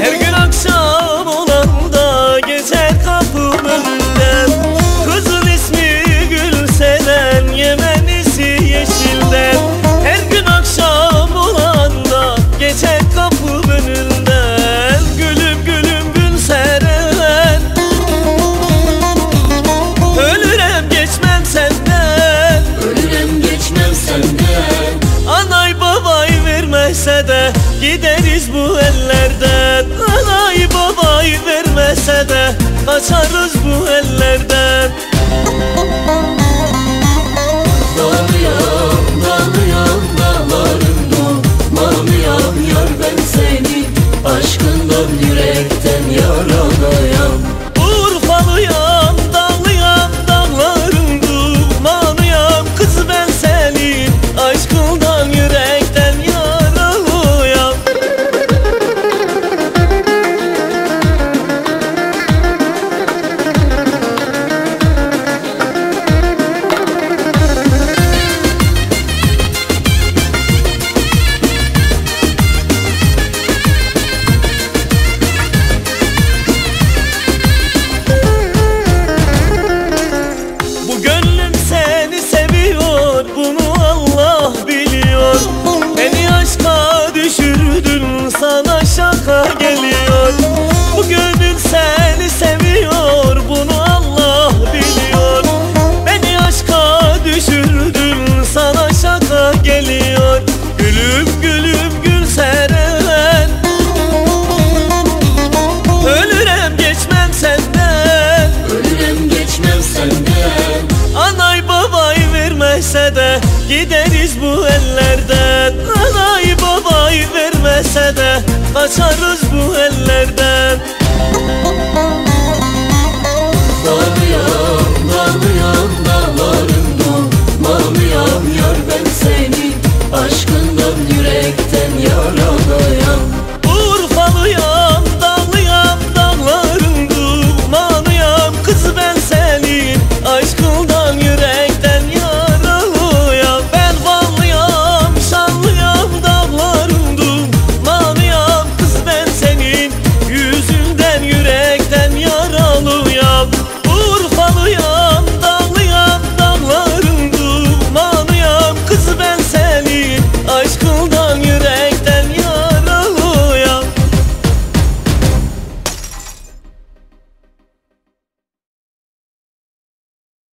Her gün akşam olanda geçer kapım önünden Kızın ismi Gülseren Yemenisi yeşilden Her gün akşam olanda geçer kapım önünden Gülüm gülüm Gülseren. Ölürem geçmem senden. Ölürem geçmem senden. Anay babay vermezse de Gideriz bu ellerden. Anayı babayı vermese de Kaçarız bu ellerden. Dağlıyorum dağların dumanıyam Yar ben seni aşkından Gülüm gülüm gül seren Ölürem geçmem senden. Ölürüm geçmem senden. Anay babay vermese de Gideriz bu ellerden. Anay babay vermese de Kaçarız bu ellerden